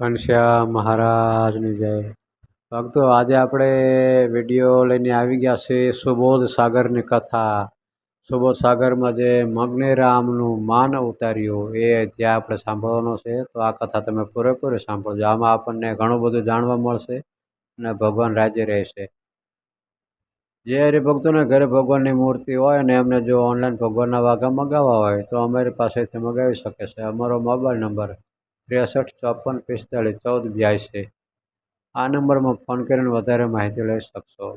ઘનશ્યામ મહારાજની જય. ભક્તો, આજે આપણે વીડિયો લઈને આવી ગયા છે સુબોધ સાગરની કથા. સુબોધ સાગરમાં જે મગ્નેરામનું માન ઉતાર્યું એ ત્યાં આપણે સાંભળવાનો છે. તો આ કથા તમે પૂરેપૂરી સાંભળજો. આમાં આપણને ઘણું બધું જાણવા મળશે અને ભગવાન રાજ્ય રહેશે. જે હરિભક્તોને ઘરે ભગવાનની મૂર્તિ હોય અને એમને જો ઓનલાઈન ભગવાનના વાઘા મગાવવા હોય તો અમારી પાસેથી મગાવી શકે છે. અમારો મોબાઈલ નંબર ત્રેસઠ, ચોપન, પિસ્તાળીસ, ચૌદ, બ્યાસી. આ નંબરમાં ફોન કરીને વધારે માહિતી લઈ શકશો.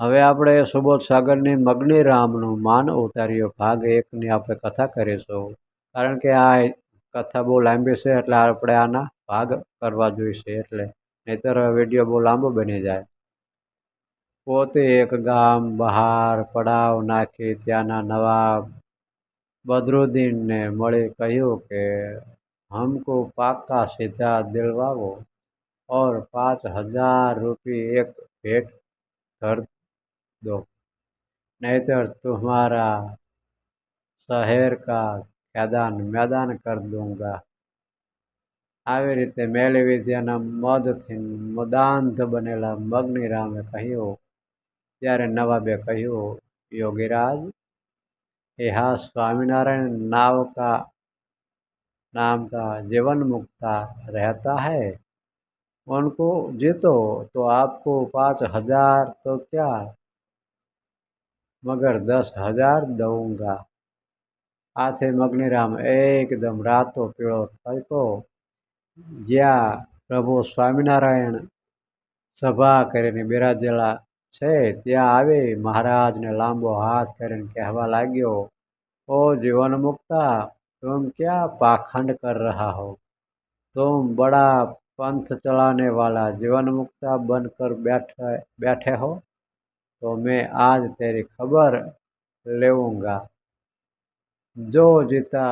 હવે આપણે સુબોધ સાગરની મગ્નિ રામનું માન ઉતાર્યો. ભાગ એકની આપણે કથા કરીશું. કારણ કે આ કથા બહુ લાંબી છે, એટલે આપણે આના ભાગ કરવા જોઈશે એટલે. નહીતર વીડિયો બહુ લાંબો બની જાય. પોતે એક ગામ બહાર પડાવ નાખી ત્યાંના નવાબ બદરુદ્દીનને મળી કહ્યું કે हमको पाका सीधा दिलवाओ और पाँच हजार रुपये एक भेंट धर दो नहींतर तुम्हारा शहर का ખેદાન મેદાન કર દૂંગા આવી રીતે મેલી વિદ્યાના મદથી મદાંધ બનેલા મગ્નિ રામે કહ્યું ત્યારે નવાબે કહ્યું યોગીરાજ એ હા સ્વામિનારાયણ નાવ કા नाम का जीवन मुक्ता रहता है उनको जीतो तो आपको पाँच हजार तो क्या मगर दस हजार दूंगा આથી મગ્નિરામ એકદમ રાતો પીળો થયો જ્યાં પ્રભુ સ્વામિનારાયણ સભા કરીને બિરાજેલા છે ત્યાં આવી મહારાજને લાંબો હાથ કરીને કહેવા લાગ્યો ઓ જીવન મુક્તા तुम क्या पाखंड कर रहा हो? तुम बड़ा पंथ चलाने वाला जीवन मुक्ता बनकर बैठे बैठे हो? तो मैं आज तेरी खबर लेऊँगा। जो जीता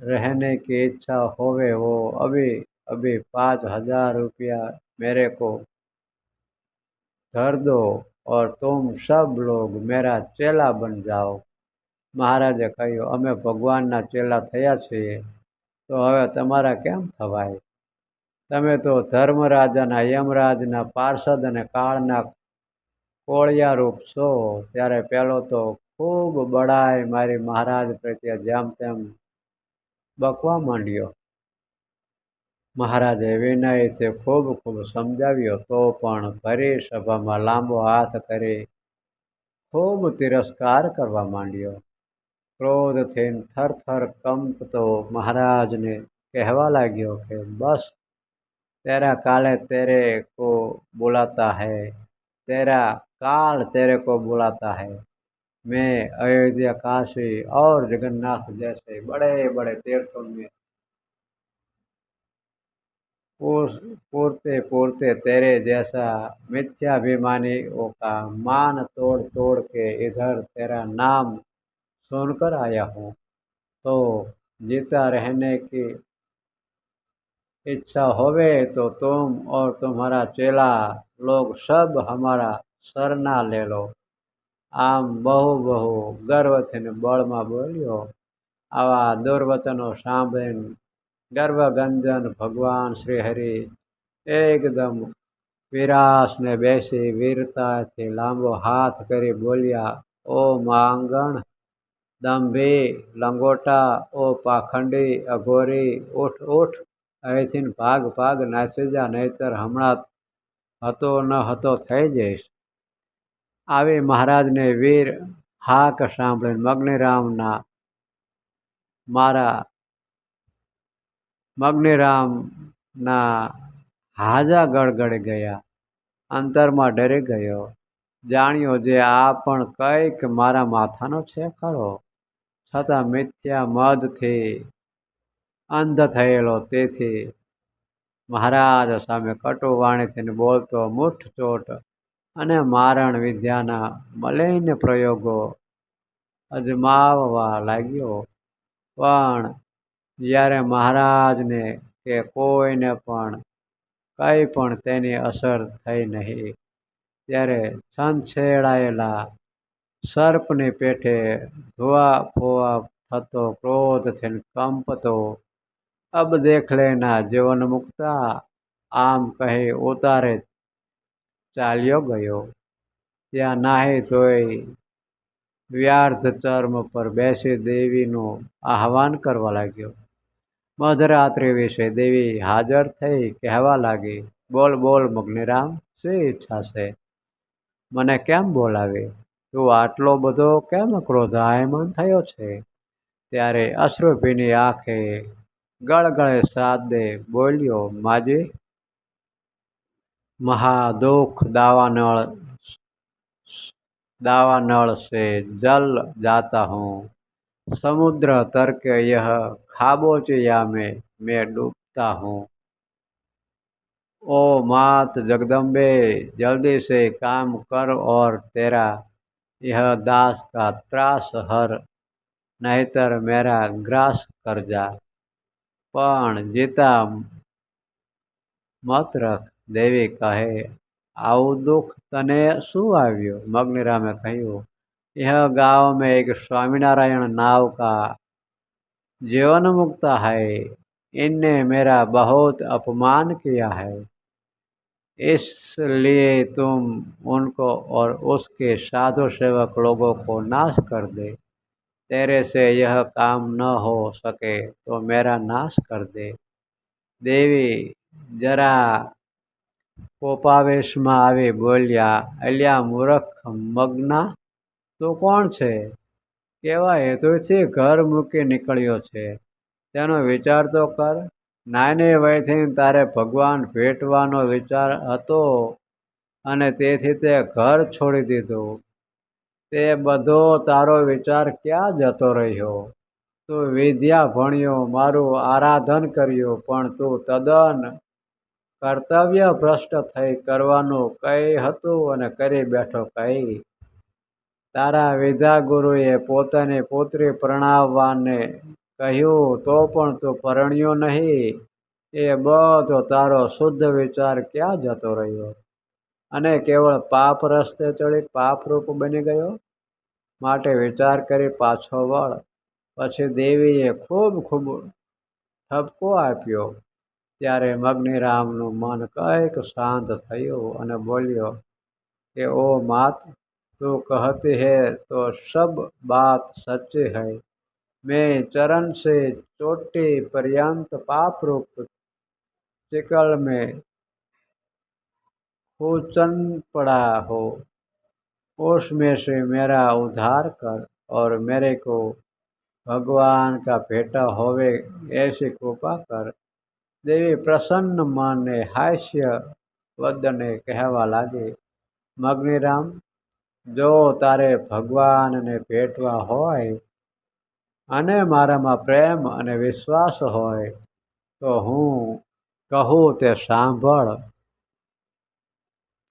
रहने की इच्छा होवे, वो अभी अभी पाँच हज़ार रुपया मेरे को धर दो और तुम सब लोग मेरा चेला बन जाओ। મહારાજે કહ્યું, અમે ભગવાનના ચેલા થયા છીએ, તો હવે તમારા કેમ થવાય? તમે તો ધર્મરાજાના, યમરાજના, પાર્ષદ અને કાળના કોળિયા રૂપ છો. ત્યારે પહેલો તો ખૂબ બળાય મારી મહારાજ પ્રત્યે જેમ તેમ બકવા માંડ્યો. મહારાજે વિનયથી ખૂબ ખૂબ સમજાવ્યો, તો પણ ભરી સભામાં લાંબો હાથ કરી ખૂબ તિરસ્કાર કરવા માંડ્યો. ક્રોધથી થરથર કંપતો મહારાજને કહેવા લાગ્યો કે બસ તેરા કાલે તેરે કો बुलाता है तेरा काल तेरे को बुलाता है मैं अयोध्या काशी और जगन्नाथ जैसे बड़े बड़े तीर्थों में पूरते पूरते तेरे जैसा मिथ्याभिमानियों का मान तोड़ तोड़ के इधर तेरा नाम सुनकर आया हूँ तो जीता रहने की इच्छा होवे तो तुम और तुम्हारा चेला लोग सब हमारा सरना ले लो આમ બહુ બહુ ગર્વથી બળમાં બોલ્યો આવા દુર્વચનો સાંભળીને ગર્ભગંજન ભગવાન શ્રી હરિ એકદમ વિરાસને બેસી વીરતાથી લાંબો હાથ કરી બોલ્યા ઓ માંગણ દંભી, લંગોટા, ઓ પાખંડી, અઘોરી ઉઠ ઉઠ અહીંથી ભાગ ભાગ નાસી જા, નહીતર હમણાં હતો ન હતો, થઈ જઈશ. આવી મહારાજને વીર હાક સાંભળીને મગ્નિરામના મારા મગ્નિરામના હાજા ગળગળી ગયા. અંતરમાં ડરી ગયો. જાણ્યો જે આ પણ કંઈક મારા માથાનો છે ખરો? છતાં મિથ્યા મદથી અંધ થયેલો તેથી મહારાજ સામે કટુ વાણીથી બોલતો મુઠચોટ અને મારણ વિદ્યાના મલિન પ્રયોગો અજમાવવા લાગ્યો. પણ જ્યારે મહારાજને કે કોઈને પણ કંઈ પણ તેની અસર થઈ નહીં, ત્યારે છંછેડાયેલા સર્પની પેઠે ધોવા ફોવા થતો ક્રોધથી કંપતો. અબ દેખ લેના જીવન મુક્તા, આમ કહી ઉતારે ચાલ્યો ગયો. ત્યાં નાહી ધોઈ વ્યાર્થ ચર્મ પર બેસી દેવીનું આહવાન કરવા લાગ્યો. મધરાત્રિ વિશે દેવી હાજર થઈ કહેવા લાગી, બોલ બોલ, મગ્નિરામ, શી ઈચ્છા છે? મને કેમ બોલાવી? તું આટલો બધો કેમ ક્રોધાયમાન થયો છે ત્યારે અશ્રુભીની આંખે ગળગળે સાદે બોલ્યો માજી महादुख दावानल दावानल से जल जाता हूँ समुद्र तर्क यह खाबोचिया में मैं डूबता हूँ ओ मात जगदम्बे जल्दी से काम कर और तेरा यह दास का त्रास हर नहीतर मेरा ग्रास कर जा પણ જીતા મત રખ દેવી કહે આવું દુઃખ તને શું આવ્યું મગ્નિરામે કહ્યું यह गांव में एक स्वामीनारायण नाव का जीवन मुक्त है इनने मेरा बहुत अपमान किया है इसलिए तुम उनको और उसके साधु सेवक लोगों को नाश कर दे तेरे से यह काम न हो सके तो मेरा नाश कर दे देवी जरा કોપાવેશમાં આવી બોલ્યા અલ્યા મૂર્ખ મગ્ના તું કોણ છે કેવા હેતુથી ઘર મૂકી નીકળ્યો છે તેનો વિચાર તો કર નાની વયથી તારે ભગવાન ભેટવાનો વિચાર હતો અને તેથી તે ઘર છોડી દીધું. તે બધો તારો વિચાર ક્યાં જતો રહ્યો? તું વિદ્યા ભણ્યો મારું આરાધન કર્યું, પણ તું તદ્દન કર્તવ્ય ભ્રષ્ટ થઈ કરવાનું કંઈ હતું અને કરી બેઠો કંઈ? તારા વિદ્યાગુરુએ ગુરુએ પોતાની પુત્રી પરણાવવાને કહ્યું, તો પણ તું પરણ્યો નહીં. એ બધો તારો શુદ્ધ વિચાર ક્યાં જતો રહ્યો? અને કેવળ પાપ રસ્તે ચડી પાપરૂપ બની ગયો? માટે વિચાર કરી પાછો વળ. પછી દેવીએ ખૂબ ખૂબ ઠપકો આપ્યો. ત્યારે મગ્નિરામનું મન કંઈક શાંત થયું અને બોલ્યો કે ઓ માત, તું કહેતી હે તો સબ બાત સચ્ચી હૈ. मैं चरण से चोटी पर्यंत पाप रूप चिकल में खूचन पड़ा हो उसमें से मेरा उद्धार कर और मेरे को भगवान का भेटा होवे ऐसी कृपा कर દેવી પ્રસન્ન મને હાસ્ય વદને કહેવા લાગી મગ્નિરામ જો તારે ભગવાનને ભેટવા હોય અને મારામાં પ્રેમ અને વિશ્વાસ હોય, તો હું કહું તે સાંભળ.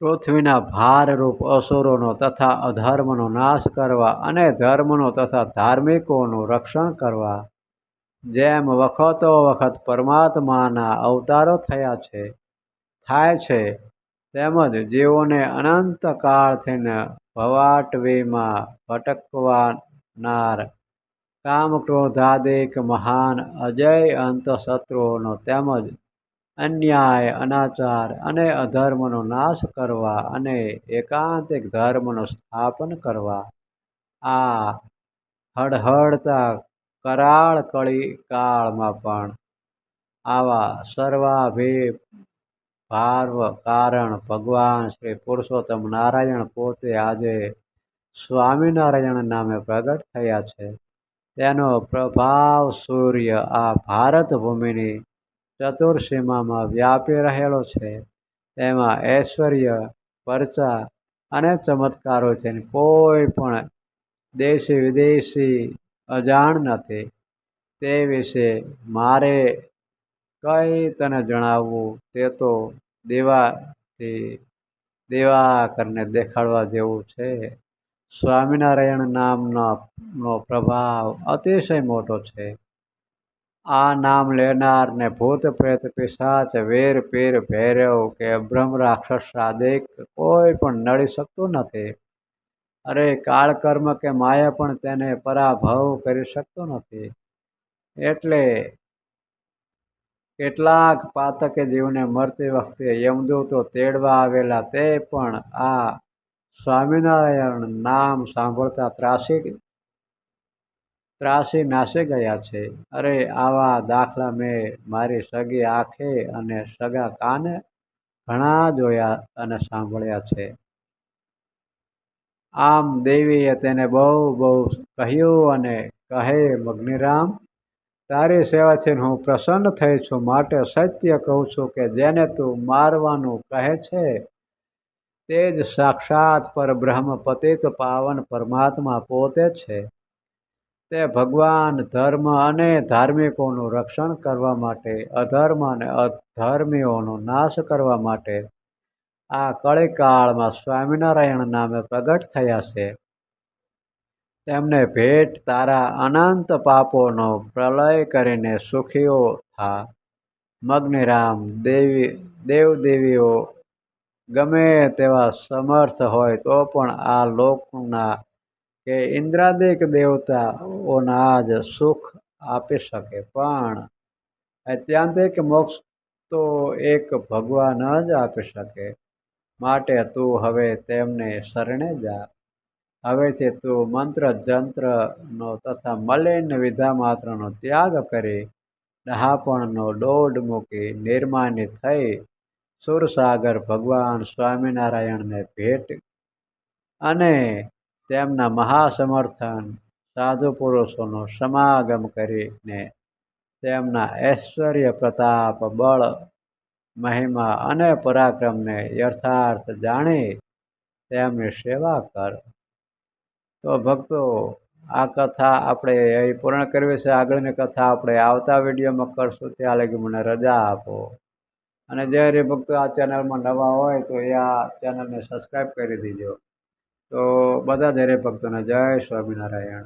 પૃથ્વીના ભારરૂપ અસુરોનો તથા અધર્મનો નાશ કરવા અને ધર્મનો તથા ધાર્મિકોનું રક્ષણ કરવા, જેમ વખતો વખત પરમાત્માના અવતારો થયા છે, થાય છે, તેમજ જીવોને અનંત કાળથી ભવાટવીમાં ભટકવાનાર કામ ક્રોધાદિક મહાન અજય અંત શત્રુઓનો તેમજ અન્યાય, અનાચાર અને અધર્મનો નાશ કરવા અને એકાંતિક ધર્મનું સ્થાપન કરવા. આ હળહળતા કરાળ કળી કાળમાં પણ આવા સર્વાભી ભાર્વ કારણ ભગવાન શ્રી પુરુષોત્તમ નારાયણ પોતે આજે સ્વામિનારાયણ નામે પ્રગટ થયા છે. તેનો પ્રભાવ સૂર્ય આ ભારત ભૂમિની ચતુર્સીમામાં વ્યાપી રહેલો છે. તેમાં ઐશ્વર્ય, પરચા અને ચમત્કારોથી કોઈ પણ દેશી, વિદેશી અજાણ નથી. તે વિશે મારે કંઈ તને જણાવવું? તે તો દેવાથી દેવા કરીને દેખાડવા જેવું છે. સ્વામિનારાયણ નામનો પ્રભાવ અતિશય મોટો છે. આ નામ લેનારને ભૂત, પ્રેત, પિશાચ, વેર, પીર, ભૈરવ કે બ્રહ્મ રાક્ષસ આદિક કોઈ પણ નડી શકતું નથી. અરે, કાળકર્મ કે માયા પણ તેને પરાભવ કરી શકતો નથી. એટલે કેટલાક પાતકે જીવને મરતી વખતે યમદૂતો તેડવા આવેલા તે પણ આ સ્વામિનારાયણ નામ સાંભળતા ત્રાસી ત્રાસી નાસે ગયા છે. અરે, આવા દાખલા મેં મારી સગી આંખે અને સગા કાને ઘણા જોયા અને સાંભળ્યા છે. આમ દેવીએ તેને બહુ બહુ કહ્યું અને કહે, મગ્નિરામ, તારી સેવાથી હું પ્રસન્ન થઈ છું. માટે સત્ય કહું છું કે જેને તું મારવાનું કહે છે તે જ સાક્ષાત પરબ્રહ્મ પતિત પાવન પરમાત્મા પોતે છે. તે ભગવાન ધર્મ અને ધાર્મિકોનું રક્ષણ કરવા માટે, અધર્મ અને અધર્મીઓનો નાશ કરવા માટે આ કળીકાળમાં સ્વામિનારાયણ નામે પ્રગટ થયા છે. તેમને ભેટ તારા અનંત પાપોનો પ્રલય કરીને સુખીઓ થા. મગ્નિરામ દેવી, દેવદેવીઓ ગમે તેવા સમર્થ હોય તો પણ આ લોકના કે ઇન્દ્રાદિક દેવતાઓના જ સુખ આપી શકે. પણ અત્યાંતિક મોક્ષ તો એક ભગવાન જ આપી શકે. માટે તું હવે તેમને શરણે જા. હવેથી તું મંત્ર જંત્રનો તથા મલિન વિધા માત્રનો ત્યાગ કરી. ડહાપણનો દોડ મૂકી નિર્માની થઈ. સુરસાગર ભગવાન સ્વામિનારાયણને ભેટ અને તેમના મહાસમર્થન સાધુ પુરુષોનો સમાગમ કરીને તેમના ઐશ્વર્ય પ્રતાપ, બળ, મહિમા અને પરાક્રમને યથાર્થ જાણી તેમની સેવા કર. તો ભક્તો, આ કથા આપણે અહીં પૂર્ણ કરવી છે. આગળની કથા આપણે આવતા વિડીયોમાં કરશું. ત્યાં લગી મને રજા આપો. અને જે હરિભક્તો આ ચેનલમાં નવા હોય તો એ આ ચેનલને સબસ્ક્રાઈબ કરી દેજો. તો બધા જ હરિભક્તોને જય સ્વામિનારાયણ.